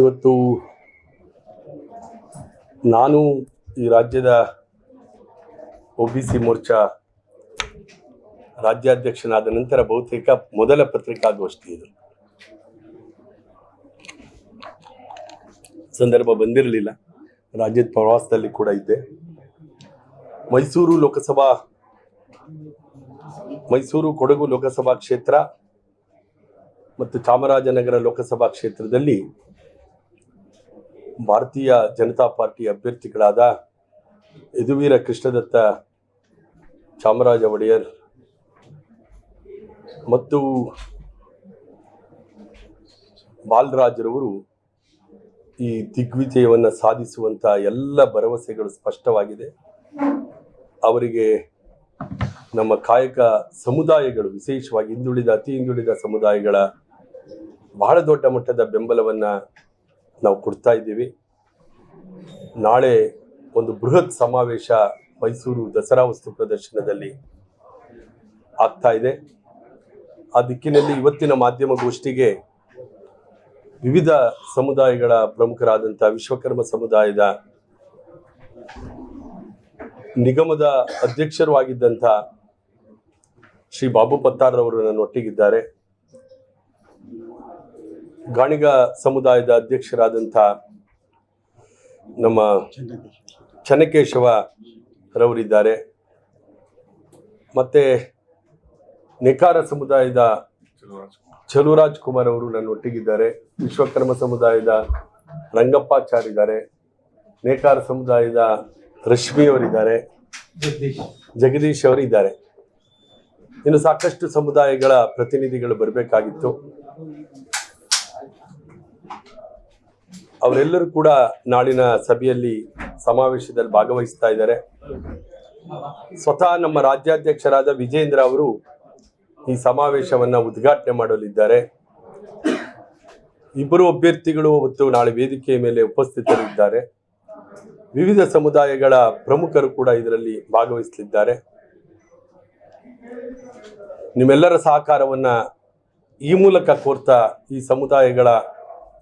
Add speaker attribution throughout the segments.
Speaker 1: ಇವತ್ತು ನಾನು ಈ ರಾಜ್ಯದ ಒ ಬಿ ಸಿ ಮೋರ್ಚಾ ರಾಜ್ಯಾಧ್ಯಕ್ಷನಾದ ನಂತರ ಬಹುತೇಕ ಮೊದಲ ಪತ್ರಿಕಾಗೋಷ್ಠಿ ಇದು. ಸಂದರ್ಭ ಬಂದಿರಲಿಲ್ಲ. ರಾಜ್ಯದ ಪ್ರವಾಸದಲ್ಲಿ ಕೂಡ ಇದ್ದೆ. ಮೈಸೂರು ಲೋಕಸಭಾ, ಮೈಸೂರು ಕೊಡಗು ಲೋಕಸಭಾ ಕ್ಷೇತ್ರ ಮತ್ತು ಚಾಮರಾಜನಗರ ಲೋಕಸಭಾ ಕ್ಷೇತ್ರದಲ್ಲಿ ಭಾರತೀಯ ಜನತಾ ಪಾರ್ಟಿ ಅಭ್ಯರ್ಥಿಗಳಾದ ಯದುವೀರ ಕೃಷ್ಣದತ್ತ ಚಾಮರಾಜ ಒಡೆಯರ್ ಮತ್ತು ಬಾಲರಾಜ್ರವರು ಈ ದಿಗ್ವಿಜಯವನ್ನು ಸಾಧಿಸುವಂತ ಎಲ್ಲ ಭರವಸೆಗಳು ಸ್ಪಷ್ಟವಾಗಿದೆ. ಅವರಿಗೆ ನಮ್ಮ ಕಾಯಕ ಸಮುದಾಯಗಳು, ವಿಶೇಷವಾಗಿ ಹಿಂದುಳಿದ, ಅತಿ ಹಿಂದುಳಿದ ಸಮುದಾಯಗಳ ಬಹಳ ದೊಡ್ಡ ಮಟ್ಟದ ಬೆಂಬಲವನ್ನ ನಾವು ಕೊಡ್ತಾ ಇದ್ದೀವಿ. ನಾಳೆ ಒಂದು ಬೃಹತ್ ಸಮಾವೇಶ ಮೈಸೂರು ದಸರಾ ವಸ್ತು ಪ್ರದರ್ಶನದಲ್ಲಿ ಆಗ್ತಾ ಇದೆ. ಆ ದಿಕ್ಕಿನಲ್ಲಿ ಇವತ್ತಿನ ಮಾಧ್ಯಮ ಗೋಷ್ಠಿಗೆ ವಿವಿಧ ಸಮುದಾಯಗಳ ಪ್ರಮುಖರಾದಂಥ ವಿಶ್ವಕರ್ಮ ಸಮುದಾಯದ ನಿಗಮದ ಅಧ್ಯಕ್ಷರು ಆಗಿದ್ದಂಥ ಶ್ರೀ ಬಾಬು ಪತ್ತಾರ್ರವರು ನನ್ನೊಟ್ಟಿಗಿದ್ದಾರೆ. ಗಾಣಿಗ ಸಮುದಾಯದ ಅಧ್ಯಕ್ಷರಾದಂಥ ನಮ್ಮ ಚನ್ನಕೇಶವ ರವರಿದ್ದಾರೆ. ಮತ್ತೆ ನೇಕಾರ ಸಮುದಾಯದ ಚಲುರಾಜ್ ಕುಮಾರ್ ಅವರು ನನ್ನ ಒಟ್ಟಿಗಿದ್ದಾರೆ. ವಿಶ್ವಕರ್ಮ ಸಮುದಾಯದ ರಂಗಪ್ಪಾಚಾರ್ ಇದ್ದಾರೆ ನೇಕಾರ ಸಮುದಾಯದ ರಶ್ಮಿ ಅವರಿದ್ದಾರೆ. ಜಗದೀಶ್ ಅವರಿದ್ದಾರೆ. ಇನ್ನು ಸಾಕಷ್ಟು ಸಮುದಾಯಗಳ ಪ್ರತಿನಿಧಿಗಳು ಬರಬೇಕಾಗಿತ್ತು. ಅವರೆಲ್ಲರೂ ಕೂಡ ನಾಳಿನ ಸಭೆಯಲ್ಲಿ ಸಮಾವೇಶದಲ್ಲಿ ಭಾಗವಹಿಸ್ತಾ ಇದ್ದಾರೆ. ಸ್ವತಃ ನಮ್ಮ ರಾಜ್ಯಾಧ್ಯಕ್ಷರಾದ ವಿಜೇಂದ್ರ ಅವರು ಈ ಸಮಾವೇಶವನ್ನು ಉದ್ಘಾಟನೆ ಮಾಡಲಿದ್ದಾರೆ. ಇಬ್ಬರು ಅಭ್ಯರ್ಥಿಗಳು ಮತ್ತು ನಾಳೆ ವೇದಿಕೆಯ ಮೇಲೆ ಉಪಸ್ಥಿತರಿದ್ದಾರೆ. ವಿವಿಧ ಸಮುದಾಯಗಳ ಪ್ರಮುಖರು ಕೂಡ ಇದರಲ್ಲಿ ಭಾಗವಹಿಸಲಿದ್ದಾರೆ. ನಿಮ್ಮೆಲ್ಲರ ಸಹಕಾರವನ್ನ ಈ ಮೂಲಕ ಕೋರ್ತಾ ಈ ಸಮುದಾಯಗಳ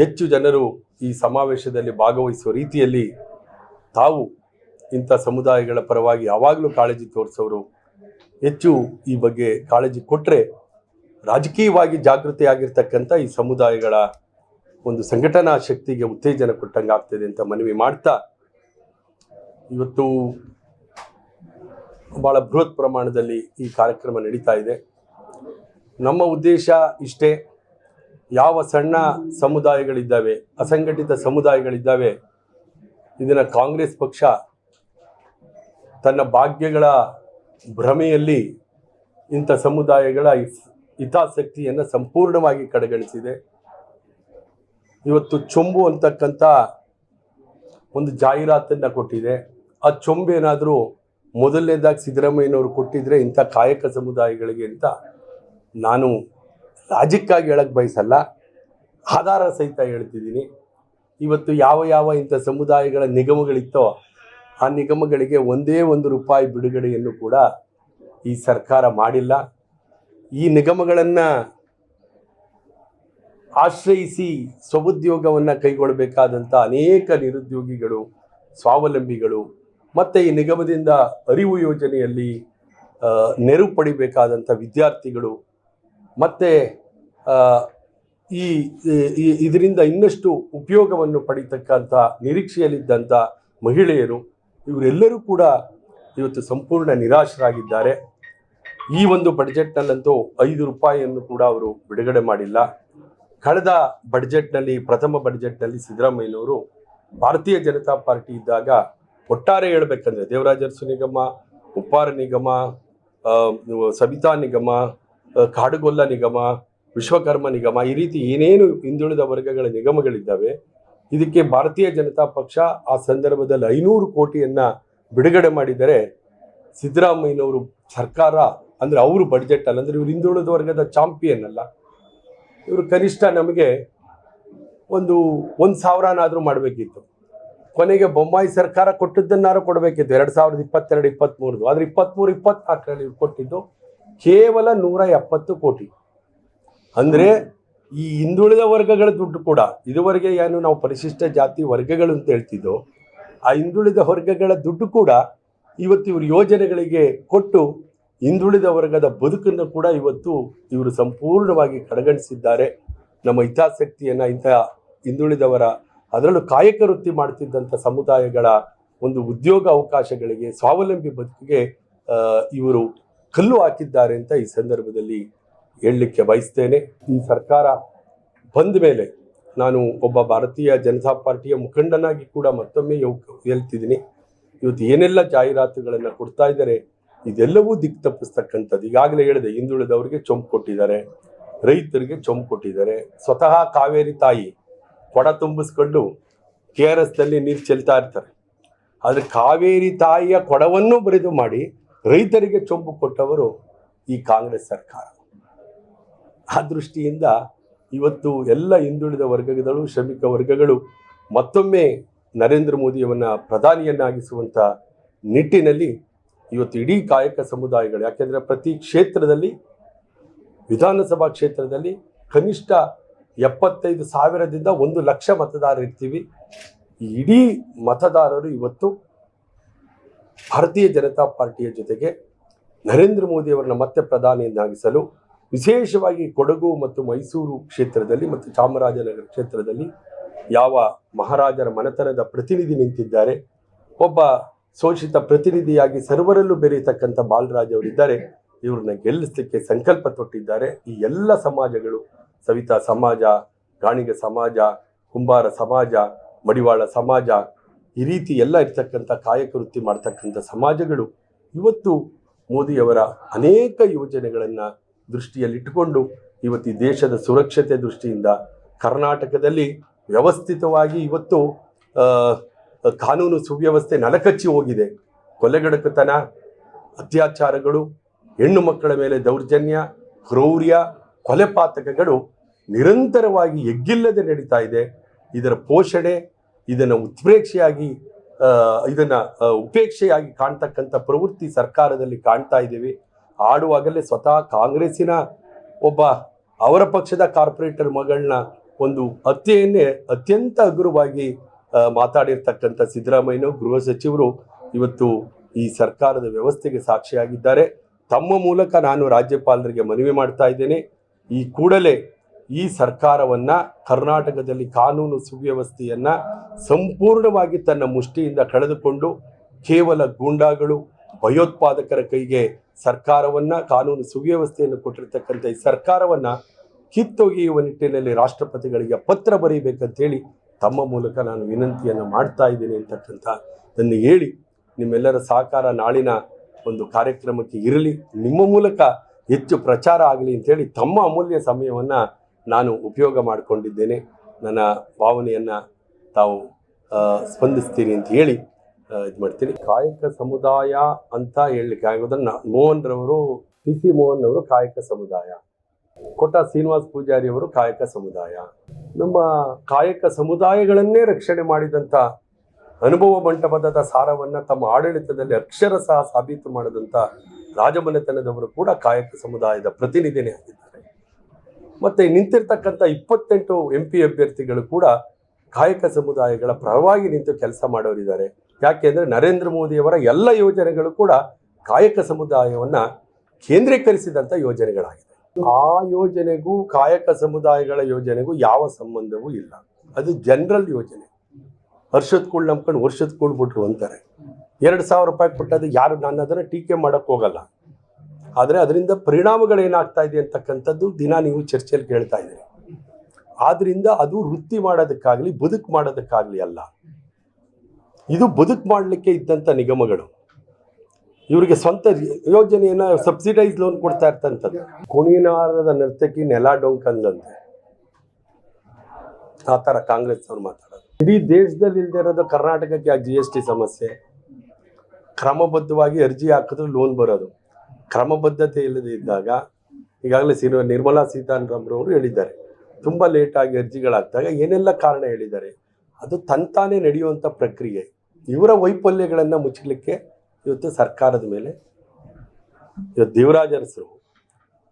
Speaker 1: ಹೆಚ್ಚು ಜನರು ಈ ಸಮಾವೇಶದಲ್ಲಿ ಭಾಗವಹಿಸುವ ರೀತಿಯಲ್ಲಿ ತಾವು ಇಂಥ ಸಮುದಾಯಗಳ ಪರವಾಗಿ ಯಾವಾಗಲೂ ಕಾಳಜಿ ತೋರಿಸೋರು, ಹೆಚ್ಚು ಈ ಬಗ್ಗೆ ಕಾಳಜಿ ಕೊಟ್ಟರೆ ರಾಜಕೀಯವಾಗಿ ಜಾಗೃತಿ ಆಗಿರ್ತಕ್ಕಂಥ ಈ ಸಮುದಾಯಗಳ ಒಂದು ಸಂಘಟನಾ ಶಕ್ತಿಗೆ ಉತ್ತೇಜನ ಕೊಟ್ಟಂಗೆ ಆಗ್ತದೆ ಅಂತ ಮನವಿ ಮಾಡ್ತಾ ಇವತ್ತು ಭಾಳ ಬೃಹತ್ ಪ್ರಮಾಣದಲ್ಲಿ ಈ ಕಾರ್ಯಕ್ರಮ ನಡೀತಾ ಇದೆ. ನಮ್ಮ ಉದ್ದೇಶ ಇಷ್ಟೇ. ಯಾವ ಸಣ್ಣ ಸಮುದಾಯಗಳಿದ್ದಾವೆ, ಅಸಂಘಟಿತ ಸಮುದಾಯಗಳಿದ್ದಾವೆ ಇದನ್ನು ಕಾಂಗ್ರೆಸ್ ಪಕ್ಷ ತನ್ನ ಭಾಗ್ಯಗಳ ಭ್ರಮೆಯಲ್ಲಿ ಇಂಥ ಸಮುದಾಯಗಳ ಹಿತಾಸಕ್ತಿಯನ್ನು ಸಂಪೂರ್ಣವಾಗಿ ಕಡೆಗಣಿಸಿದೆ. ಇವತ್ತು ಚೊಂಬು ಅಂತಕ್ಕಂಥ ಒಂದು ಜಾಹೀರಾತನ್ನು ಕೊಟ್ಟಿದೆ. ಆ ಚೊಂಬೇನಾದರೂ ಮೊದಲನೇದಾಗಿ ಸಿದ್ದರಾಮಯ್ಯನವರು ಕೊಟ್ಟಿದ್ರೆ ಇಂಥ ಕಾಯಕ ಸಮುದಾಯಗಳಿಗೆ ಅಂತ ನಾನು ರಾಜಕ್ಕಾಗಿ ಹೇಳಕ್ ಬಯಸಲ್ಲ, ಆಧಾರ ಸಹಿತ ಹೇಳ್ತಿದ್ದೀನಿ. ಇವತ್ತು ಯಾವ ಯಾವ ಇಂಥ ಸಮುದಾಯಗಳ ನಿಗಮಗಳಿತ್ತೋ ಆ ನಿಗಮಗಳಿಗೆ ಒಂದೇ ಒಂದು ರೂಪಾಯಿ ಬಿಡುಗಡೆಯನ್ನು ಕೂಡ ಈ ಸರ್ಕಾರ ಮಾಡಿಲ್ಲ. ಈ ನಿಗಮಗಳನ್ನು ಆಶ್ರಯಿಸಿ ಸ್ವಉದ್ಯೋಗವನ್ನು ಕೈಗೊಳ್ಳಬೇಕಾದಂಥ ಅನೇಕ ನಿರುದ್ಯೋಗಿಗಳು, ಸ್ವಾವಲಂಬಿಗಳು ಮತ್ತು ಈ ನಿಗಮದಿಂದ ಅರಿವು ಯೋಜನೆಯಲ್ಲಿ ನೆರವು ಪಡಿಬೇಕಾದಂಥ ವಿದ್ಯಾರ್ಥಿಗಳು ಮತ್ತು ಈ ಇದರಿಂದ ಇನ್ನಷ್ಟು ಉಪಯೋಗವನ್ನು ಪಡೀತಕ್ಕಂಥ ನಿರೀಕ್ಷೆಯಲ್ಲಿದ್ದಂಥ ಮಹಿಳೆಯರು, ಇವರೆಲ್ಲರೂ ಕೂಡ ಇವತ್ತು ಸಂಪೂರ್ಣ ನಿರಾಶರಾಗಿದ್ದಾರೆ. ಈ ಒಂದು ಬಡ್ಜೆಟ್ನಲ್ಲಂತೂ ಐದು ರೂಪಾಯಿಯನ್ನು ಕೂಡ ಅವರು ಬಿಡುಗಡೆ ಮಾಡಿಲ್ಲ. ಕಳೆದ ಬಡ್ಜೆಟ್ನಲ್ಲಿ ಪ್ರಥಮ ಬಡ್ಜೆಟ್ನಲ್ಲಿ ಸಿದ್ದರಾಮಯ್ಯನವರು ಭಾರತೀಯ ಜನತಾ ಪಾರ್ಟಿ ಇದ್ದಾಗ ಒಟ್ಟಾರೆ ಹೇಳಬೇಕಂದ್ರೆ ದೇವರಾಜ ಅರಸು ನಿಗಮ, ಉಪ್ಪಾರ ನಿಗಮ ಸವಿತಾ ನಿಗಮ ಕಾಡುಗೊಲ್ಲ ನಿಗಮ, ವಿಶ್ವಕರ್ಮ ನಿಗಮ, ಈ ರೀತಿ ಏನೇನು ಹಿಂದುಳಿದ ವರ್ಗಗಳ ನಿಗಮಗಳಿದ್ದಾವೆ, ಇದಕ್ಕೆ ಭಾರತೀಯ ಜನತಾ ಪಕ್ಷ ಆ ಸಂದರ್ಭದಲ್ಲಿ ಐನೂರು ಕೋಟಿಯನ್ನು ಬಿಡುಗಡೆ ಮಾಡಿದರೆ ಸಿದ್ದರಾಮಯ್ಯನವರು ಸರ್ಕಾರ, ಅಂದ್ರೆ ಅವರು ಬಡ್ಜೆಟ್ ಅಲ್ಲ, ಅಂದ್ರೆ ಇವರು ಹಿಂದುಳಿದ ವರ್ಗದ ಚಾಂಪಿಯನ್ ಅಲ್ಲ. ಇವರು ಕನಿಷ್ಠ ನಮಗೆ ಒಂದು ಒಂದು ಸಾವಿರನಾದರೂ ಮಾಡಬೇಕಿತ್ತು. ಕೊನೆಗೆ ಬೊಮ್ಮಾಯಿ ಸರ್ಕಾರ ಕೊಟ್ಟದ್ದನ್ನಾರು ಕೊಡಬೇಕಿತ್ತು, ಎರಡು ಸಾವಿರದ ಇಪ್ಪತ್ತೆರಡು ಇಪ್ಪತ್ತ್ಮೂರದು ಆದರೆ ಇಪ್ಪತ್ತ್ಮೂರು ಇಪ್ಪತ್ನಾಲ್ಕರಲ್ಲಿ ಇವ್ರು ಕೊಟ್ಟಿದ್ದು ಕೇವಲ ನೂರ ಎಪ್ಪತ್ತು ಕೋಟಿ. ಅಂದರೆ ಈ ಹಿಂದುಳಿದ ವರ್ಗಗಳ ದುಡ್ಡು ಕೂಡ, ಇದುವರೆಗೆ ಏನು ನಾವು ಪರಿಶಿಷ್ಟ ಜಾತಿ ವರ್ಗಗಳು ಅಂತ ಹೇಳ್ತಿದ್ದೋ, ಆ ಹಿಂದುಳಿದ ವರ್ಗಗಳ ದುಡ್ಡು ಕೂಡ ಇವತ್ತು ಇವರು ಯೋಜನೆಗಳಿಗೆ ಕೊಟ್ಟು ಹಿಂದುಳಿದ ವರ್ಗದ ಬದುಕನ್ನು ಕೂಡ ಇವತ್ತು ಇವರು ಸಂಪೂರ್ಣವಾಗಿ ಕಡೆಗಣಿಸಿದ್ದಾರೆ. ನಮ್ಮ ಹಿತಾಸಕ್ತಿಯನ್ನು ಇಂಥ ಹಿಂದುಳಿದವರ, ಅದರಲ್ಲೂ ಕಾಯಕ ವೃತ್ತಿ ಮಾಡ್ತಿದ್ದಂಥ ಸಮುದಾಯಗಳ ಒಂದು ಉದ್ಯೋಗ ಅವಕಾಶಗಳಿಗೆ, ಸ್ವಾವಲಂಬಿ ಬದುಕಿಗೆ ಇವರು ಕಲ್ಲು ಹಾಕಿದ್ದಾರೆ ಅಂತ ಈ ಸಂದರ್ಭದಲ್ಲಿ ಹೇಳಲಿಕ್ಕೆ ಬಯಸ್ತೇನೆ. ಈ ಸರ್ಕಾರ ಬಂದ ಮೇಲೆ ನಾನು ಒಬ್ಬ ಭಾರತೀಯ ಜನತಾ ಪಾರ್ಟಿಯ ಮುಖಂಡನಾಗಿ ಕೂಡ ಮತ್ತೊಮ್ಮೆ ಹೇಳ್ತಿದ್ದೀನಿ. ಇವತ್ತು ಏನೆಲ್ಲ ಜಾಹೀರಾತುಗಳನ್ನು ಕೊಡ್ತಾ ಇದ್ದಾರೆ, ಇದೆಲ್ಲವೂ ದಿಕ್ಕು ತಪ್ಪಿಸ್ತಕ್ಕಂಥದ್ದು. ಈಗಾಗಲೇ ಹೇಳಿದೆ, ಹಿಂದುಳಿದವರಿಗೆ ಚೊಂಪು ಕೊಟ್ಟಿದ್ದಾರೆ, ರೈತರಿಗೆ ಚೊಂಪು ಕೊಟ್ಟಿದ್ದಾರೆ. ಸ್ವತಃ ಕಾವೇರಿ ತಾಯಿ ಕೊಡ ತುಂಬಿಸ್ಕೊಂಡು ಕೆ ಆರ್ ಎಸ್ನಲ್ಲಿ ನೀರು ಚೆಲ್ತಾ ಇರ್ತಾರೆ. ಆದರೆ ಕಾವೇರಿ ತಾಯಿಯ ಕೊಡವನ್ನು ಬರೆದು ಮಾಡಿ ರೈತರಿಗೆ ಚೊಂಬು ಕೊಟ್ಟವರು ಈ ಕಾಂಗ್ರೆಸ್ ಸರ್ಕಾರ. ಆ ದೃಷ್ಟಿಯಿಂದ ಇವತ್ತು ಎಲ್ಲ ಹಿಂದುಳಿದ ವರ್ಗಗಳು ಶ್ರಮಿಕ ವರ್ಗಗಳು ಮತ್ತೊಮ್ಮೆ ನರೇಂದ್ರ ಮೋದಿಯವನ್ನ ಪ್ರಧಾನಿಯನ್ನಾಗಿಸುವಂಥ ನಿಟ್ಟಿನಲ್ಲಿ ಇವತ್ತು ಇಡೀ ಕಾಯಕ ಸಮುದಾಯಗಳು, ಯಾಕೆಂದರೆ ಪ್ರತಿ ಕ್ಷೇತ್ರದಲ್ಲಿ, ವಿಧಾನಸಭಾ ಕ್ಷೇತ್ರದಲ್ಲಿ ಕನಿಷ್ಠ ಎಪ್ಪತ್ತೈದು ಸಾವಿರದಿಂದ ಒಂದು ಲಕ್ಷ ಮತದಾರರು ಇರ್ತೀವಿ ಇಡೀ ಮತದಾರರು ಇವತ್ತು ಭಾರತೀಯ ಜನತಾ ಪಾರ್ಟಿಯ ಜೊತೆಗೆ ನರೇಂದ್ರ ಮೋದಿಯವರನ್ನ ಮತ್ತೆ ಪ್ರಧಾನಿಯನ್ನಾಗಿಸಲು ವಿಶೇಷವಾಗಿ ಕೊಡಗು ಮತ್ತು ಮೈಸೂರು ಕ್ಷೇತ್ರದಲ್ಲಿ ಮತ್ತು ಚಾಮರಾಜನಗರ ಕ್ಷೇತ್ರದಲ್ಲಿ ಯಾವ ಮಹಾರಾಜರ ಮನೆತನದ ಪ್ರತಿನಿಧಿ ನಿಂತಿದ್ದಾರೆ, ಒಬ್ಬ ಶೋಷಿತ ಪ್ರತಿನಿಧಿಯಾಗಿ ಸರ್ವರಲ್ಲೂ ಬೆರೆಯತಕ್ಕಂಥ ಬಾಲರಾಜ್ ಅವರಿದ್ದಾರೆ, ಇವ್ರನ್ನ ಗೆಲ್ಲಿಸಲಿಕ್ಕೆ ಸಂಕಲ್ಪ ತೊಟ್ಟಿದ್ದಾರೆ. ಈ ಎಲ್ಲ ಸಮಾಜಗಳು, ಸವಿತಾ ಸಮಾಜ ಗಾಣಿಗ ಸಮಾಜ, ಕುಂಬಾರ ಸಮಾಜ, ಮಡಿವಾಳ ಸಮಾಜ ಈ ರೀತಿ ಎಲ್ಲ ಇರ್ತಕ್ಕಂಥ ಕಾಯಕ ವೃತ್ತಿ ಮಾಡ್ತಕ್ಕಂಥ ಸಮಾಜಗಳು ಇವತ್ತು ಮೋದಿಯವರ ಅನೇಕ ಯೋಜನೆಗಳನ್ನು ದೃಷ್ಟಿಯಲ್ಲಿಟ್ಟುಕೊಂಡು ಇವತ್ತು ದೇಶದ ಸುರಕ್ಷತೆ ದೃಷ್ಟಿಯಿಂದ ಕರ್ನಾಟಕದಲ್ಲಿ ವ್ಯವಸ್ಥಿತವಾಗಿ ಇವತ್ತು ಕಾನೂನು ಸುವ್ಯವಸ್ಥೆ ನಲಕಚ್ಚಿ ಹೋಗಿದೆ. ಕೊಲೆಗಡಕತನ, ಅತ್ಯಾಚಾರಗಳು, ಹೆಣ್ಣು ಮಕ್ಕಳ ಮೇಲೆ ದೌರ್ಜನ್ಯ, ಕ್ರೌರ್ಯ, ಕೊಲೆಪಾತಕಗಳು ನಿರಂತರವಾಗಿ ಎಗ್ಗಿಲ್ಲದೆ ನಡೀತಾ ಇದೆ. ಇದರ ಪೋಷಣೆ ಇದನ್ನು ಉತ್ಪ್ರೇಕ್ಷೆಯಾಗಿ ಇದನ್ನು ಉಪೇಕ್ಷೆಯಾಗಿ ಕಾಣ್ತಕ್ಕಂಥ ಪ್ರವೃತ್ತಿ ಸರ್ಕಾರದಲ್ಲಿ ಕಾಣ್ತಾ ಇದ್ದೇವೆ. ಆಡುವಾಗಲೇ ಸ್ವತಃ ಕಾಂಗ್ರೆಸ್ಸಿನ ಒಬ್ಬ ಅವರ ಪಕ್ಷದ ಕಾರ್ಪೊರೇಟರ್ ಮಗಳನ್ನ ಒಂದು ಹತ್ಯೆಯನ್ನೇ ಅತ್ಯಂತ ಹಗುರವಾಗಿ ಮಾತಾಡಿರ್ತಕ್ಕಂಥ ಸಿದ್ದರಾಮಯ್ಯ ಗೃಹ ಸಚಿವರು ಇವತ್ತು ಈ ಸರ್ಕಾರದ ವ್ಯವಸ್ಥೆಗೆ ಸಾಕ್ಷಿಯಾಗಿದ್ದಾರೆ. ತಮ್ಮ ಮೂಲಕ ನಾನು ರಾಜ್ಯಪಾಲರಿಗೆ ಮನವಿ ಮಾಡ್ತಾ ಇದ್ದೇನೆ. ಈ ಕೂಡಲೇ ಈ ಸರ್ಕಾರವನ್ನ ಕರ್ನಾಟಕದಲ್ಲಿ ಕಾನೂನು ಸುವ್ಯವಸ್ಥೆಯನ್ನ ಸಂಪೂರ್ಣವಾಗಿ ತನ್ನ ಮುಷ್ಟಿಯಿಂದ ಕಳೆದುಕೊಂಡು ಕೇವಲ ಗೂಂಡಾಗಳು, ಭಯೋತ್ಪಾದಕರ ಕೈಗೆ ಸರ್ಕಾರವನ್ನ, ಕಾನೂನು ಸುವ್ಯವಸ್ಥೆಯನ್ನು ಕೊಟ್ಟಿರ್ತಕ್ಕಂಥ ಈ ಸರ್ಕಾರವನ್ನ ಕಿತ್ತೊಗೆಯುವ ನಿಟ್ಟಿನಲ್ಲಿ ರಾಷ್ಟ್ರಪತಿಗಳಿಗೆ ಪತ್ರ ಬರೀಬೇಕಂತೇಳಿ ತಮ್ಮ ಮೂಲಕ ನಾನು ವಿನಂತಿಯನ್ನು ಮಾಡ್ತಾ ಇದ್ದೀನಿ ಅಂತಕ್ಕಂಥ ಅದನ್ನು ಹೇಳಿ. ನಿಮ್ಮೆಲ್ಲರ ಸಹಕಾರ ನಾಳಿನ ಒಂದು ಕಾರ್ಯಕ್ರಮಕ್ಕೆ ಇರಲಿ, ನಿಮ್ಮ ಮೂಲಕ ಹೆಚ್ಚು ಪ್ರಚಾರ ಆಗಲಿ ಅಂತೇಳಿ ತಮ್ಮ ಅಮೂಲ್ಯ ಸಮಯವನ್ನು ನಾನು ಉಪಯೋಗ ಮಾಡಿಕೊಂಡಿದ್ದೇನೆ. ನನ್ನ ಭಾವನೆಯನ್ನು ತಾವು ಸ್ಪಂದಿಸ್ತೀನಿ ಅಂತ ಹೇಳಿ ಇದು ಮಾಡ್ತೀನಿ. ಕಾಯಕ ಸಮುದಾಯ ಅಂತ ಹೇಳಲಿಕ್ಕೆ ಆಗೋದನ್ನು ಮೋಹನ್ ರವರು ಪಿ ಸಿ ಮೋಹನ್ ಅವರು ಕಾಯಕ ಸಮುದಾಯ. ಕೋಟ ಶ್ರೀನಿವಾಸ್ ಪೂಜಾರಿ ಅವರು ಕಾಯಕ ಸಮುದಾಯ. ನಮ್ಮ ಕಾಯಕ ಸಮುದಾಯಗಳನ್ನೇ ರಕ್ಷಣೆ ಮಾಡಿದಂಥ ಅನುಭವ ಮಂಟಪದ ಸಾರವನ್ನು ತಮ್ಮ ಆಡಳಿತದಲ್ಲಿ ಅಕ್ಷರ ಸಹ ಸಾಬೀತು ಮಾಡಿದಂಥ ರಾಜಮನೆತನದವರು ಕೂಡ ಕಾಯಕ ಸಮುದಾಯದ ಪ್ರತಿನಿಧಿನೇ ಆಗಿದ್ದಾರೆ. ಮತ್ತೆ ನಿಂತಿರ್ತಕ್ಕಂಥ ಇಪ್ಪತ್ತೆಂಟು ಎಂ ಪಿ ಅಭ್ಯರ್ಥಿಗಳು ಕೂಡ ಕಾಯಕ ಸಮುದಾಯಗಳ ಪರವಾಗಿ ನಿಂತು ಕೆಲಸ ಮಾಡೋರಿದ್ದಾರೆ. ಯಾಕೆಂದ್ರೆ ನರೇಂದ್ರ ಮೋದಿಯವರ ಎಲ್ಲ ಯೋಜನೆಗಳು ಕೂಡ ಕಾಯಕ ಸಮುದಾಯವನ್ನ ಕೇಂದ್ರೀಕರಿಸಿದಂಥ ಯೋಜನೆಗಳಾಗಿದೆ. ಆ ಯೋಜನೆಗೂ ಕಾಯಕ ಸಮುದಾಯಗಳ ಯೋಜನೆಗೂ ಯಾವ ಸಂಬಂಧವೂ ಇಲ್ಲ. ಅದು ಜನರಲ್ ಯೋಜನೆ. ವರ್ಷದ ಕೂಡ ನಂಬ್ಕೊಂಡು ವರ್ಷದ ಕೂಳ್ ಬಿಟ್ರು ಅಂತಾರೆ. ಎರಡು ಸಾವಿರ ರೂಪಾಯಿ ಕೊಟ್ಟದ್ದು ಯಾರು? ನಾನು ಅದನ್ನು ಟೀಕೆ ಮಾಡಕ್ ಹೋಗಲ್ಲ. ಆದರೆ ಅದರಿಂದ ಪರಿಣಾಮಗಳೇನಾಗ್ತಾ ಇದೆ ಅಂತಕ್ಕಂಥದ್ದು ದಿನ ನೀವು ಚರ್ಚೆಯಲ್ಲಿ ಕೇಳ್ತಾ ಇದ್ದೀರಿ. ಆದ್ರಿಂದ ಅದು ವೃತ್ತಿ ಮಾಡೋದಕ್ಕಾಗಲಿ, ಬದುಕು ಮಾಡೋದಕ್ಕಾಗಲಿ ಅಲ್ಲ. ಇದು ಬದುಕು ಮಾಡಲಿಕ್ಕೆ ಇದ್ದಂಥ ನಿಗಮಗಳು. ಇವರಿಗೆ ಸ್ವಂತ ಯೋಜನೆಯನ್ನು ಸಬ್ಸಿಡೈಸ್ ಲೋನ್ ಕೊಡ್ತಾ ಇರ್ತಂಥದ್ದು ಕುಣಿನಾರದ ನರ್ತಕಿ ನೆಲ ಡೊಂಕಂದಂತೆ. ಆ ಥರ ಕಾಂಗ್ರೆಸ್ ಅವ್ರು ಮಾತಾಡೋದು. ಇಡೀ ದೇಶದಲ್ಲಿ ಇಲ್ಲದೆ ಇರೋದು ಕರ್ನಾಟಕಕ್ಕೆ ಆ ಜಿ ಎಸ್ ಟಿ ಸಮಸ್ಯೆ. ಕ್ರಮಬದ್ಧವಾಗಿ ಅರ್ಜಿ ಹಾಕಿದ್ರೆ ಲೋನ್ ಬರೋದು. ಕ್ರಮಬದ್ಧತೆ ಇಲ್ಲದೆ ಇದ್ದಾಗ ಈಗಾಗಲೇ ಸಿ ನಿರ್ಮಲಾ ಸೀತಾರಾಮರವರು ಹೇಳಿದ್ದಾರೆ. ತುಂಬ ಲೇಟಾಗಿ ಅರ್ಜಿಗಳಾಗ್ದಾಗ ಏನೆಲ್ಲ ಕಾರಣ ಹೇಳಿದ್ದಾರೆ? ಅದು ತಂತಾನೇ ನಡೆಯುವಂಥ ಪ್ರಕ್ರಿಯೆ. ಇವರ ವೈಫಲ್ಯಗಳನ್ನು ಮುಚ್ಚಲಿಕ್ಕೆ ಇವತ್ತು ಸರ್ಕಾರದ ಮೇಲೆ ಇವತ್ತು ದೇವರಾಜರಸರು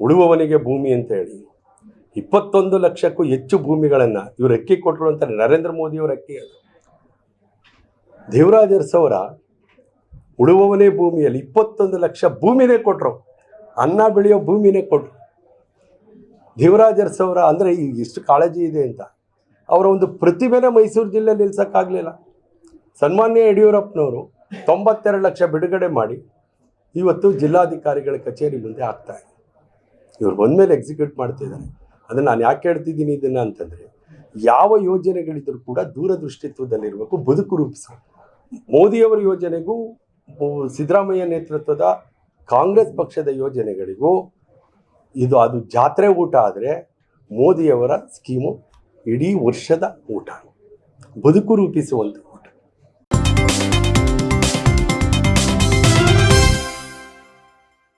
Speaker 1: ಉಳುವವನಿಗೆ ಭೂಮಿ ಅಂತ ಹೇಳಿ ಇಪ್ಪತ್ತೊಂದು ಲಕ್ಷಕ್ಕೂ ಹೆಚ್ಚು ಭೂಮಿಗಳನ್ನು ಇವರು ಅಕ್ಕಿ ಕೊಟ್ಟರು ಅಂತಾರೆ ನರೇಂದ್ರ ಮೋದಿಯವರ ಅಕ್ಕಿ ಅದು. ದೇವರಾಜ ಅರಸವರ ಉಳುವವನೇ ಭೂಮಿಯಲ್ಲಿ ಇಪ್ಪತ್ತೊಂದು ಲಕ್ಷ ಭೂಮಿನೇ ಕೊಟ್ಟರು ಅನ್ನ ಬೆಳೆಯೋ ಭೂಮಿನೇ ಕೊಟ್ಟರು ದೇವರಾಜರ್ಸವರ ಅಂದರೆ ಈಗ ಎಷ್ಟು ಕಾಳಜಿ ಇದೆ ಅಂತ. ಅವರ ಒಂದು ಪ್ರತಿಭೆನ ಮೈಸೂರು ಜಿಲ್ಲೆ ನಿಲ್ಸೋಕ್ಕಾಗಲಿಲ್ಲ. ಸನ್ಮಾನ್ಯ ಯಡಿಯೂರಪ್ಪನವರು ತೊಂಬತ್ತೆರಡು ಲಕ್ಷ ಬಿಡುಗಡೆ ಮಾಡಿ ಇವತ್ತು ಜಿಲ್ಲಾಧಿಕಾರಿಗಳ ಕಚೇರಿ ಮುಂದೆ ಆಗ್ತಾ ಇದೆ. ಇವ್ರು ಬಂದಮೇಲೆ ಎಕ್ಸಿಕ್ಯೂಟ್ ಮಾಡ್ತಿದ್ದಾರೆ ಅದನ್ನು ನಾನು ಯಾಕೆ ಹೇಳ್ತಿದ್ದೀನಿ ಇದನ್ನು ಅಂತಂದರೆ, ಯಾವ ಯೋಜನೆಗಳಿದ್ರೂ ಕೂಡ ದೂರದೃಷ್ಟಿತ್ವದಲ್ಲಿರಬೇಕು, ಬದುಕು ರೂಪಿಸಬೇಕು. ಮೋದಿಯವರ ಯೋಜನೆಗೂ ಸಿದ್ದರಾಮಯ್ಯ ನೇತೃತ್ವದ ಕಾಂಗ್ರೆಸ್ ಪಕ್ಷದ ಯೋಜನೆಗಳಿಗೂ ಇದು ಅದು ಜಾತ್ರೆ ಊಟ ಆದರೆ ಮೋದಿಯವರ ಸ್ಕೀಮು ಇಡೀ ವರ್ಷದ ಊಟ. ಬದುಕು ರೂಪಿಸುವಂಥದ್ದು.